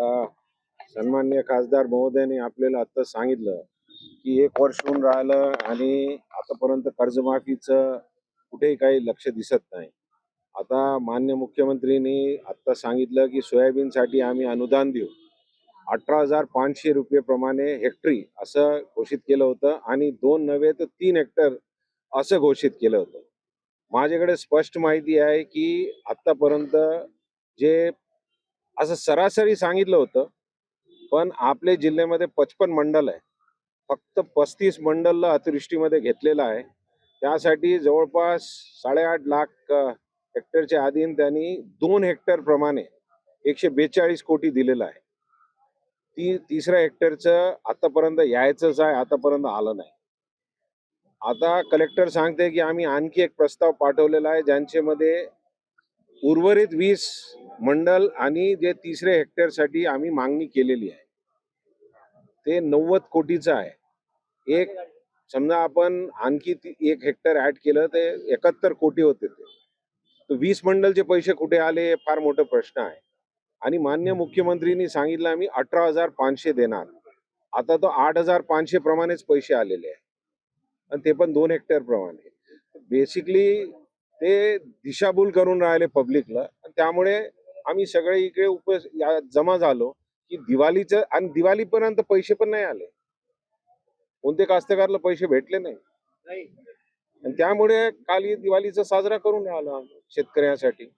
सन्मान्य खासदार महोदयाने आपल्याला आता सांगितलं की एक वर्ष होऊन राहिलं आणि आतापर्यंत कर्जमाफीचं कुठेही काही लक्ष दिसत नाही. आता मान्य मुख्यमंत्रीनी आत्ता सांगितलं की सोयाबीनसाठी आम्ही अनुदान देऊ. अठरा हजार पाचशे रुपये प्रमाणे हेक्टरी असं घोषित केलं होतं आणि दोन नव्हे तर तीन हेक्टर असं घोषित केलं होतं. माझ्याकडे स्पष्ट माहिती आहे की आत्तापर्यंत जे असं सरासरी सांगितलं होतं पण आपले जिल्ह्यामध्ये पचपन मंडल आहे. फक्त पस्तीस मंडलला अतिवृष्टीमध्ये घेतलेलं आहे. त्यासाठी जवळपास साडेआठ लाख हेक्टरच्या आधीन त्यांनी दोन हेक्टर प्रमाणे एकशे बेचाळीस कोटी दिलेलं आहे. ती तिसऱ्या हेक्टरचं आतापर्यंत यायचंच आहे आतापर्यंत आलं नाही. आता कलेक्टर सांगते की आम्ही आणखी एक प्रस्ताव पाठवलेला आहे ज्यांच्यामध्ये उर्वरित वीस मंडल आणि जे तिसरे हेक्टरसाठी आम्ही मागणी केलेली आहे. ते नव्वद कोटीचं आहे. एक समजा आपण आणखी एक हेक्टर ऍड केलं ते एकाहत्तर कोटी होते ते. तर वीस मंडलचे पैसे कुठे आले हे फार मोठा प्रश्न आहे. आणि मान्य मुख्यमंत्रींनी सांगितलं आम्ही अठरा हजार पाचशे देणार. आता तो आठ हजार पाचशे प्रमाणेच पैसे आलेले आहे. आणि ते पण दोन हेक्टर प्रमाणे. बेसिकली ते दिशाभूल करून राहिले पब्लिकला आणि त्यामुळे आम्ही सगळे इकडे उप या- जमा झालो की दिवाळीचं आणि दिवाळीपर्यंत पैसे पण नाही आले. कोणते कास्तकारला पैसे भेटले नाही. आणि त्यामुळे काल दिवाळीचा साजरा करून राहिलो आम्ही शेतकऱ्यांसाठी.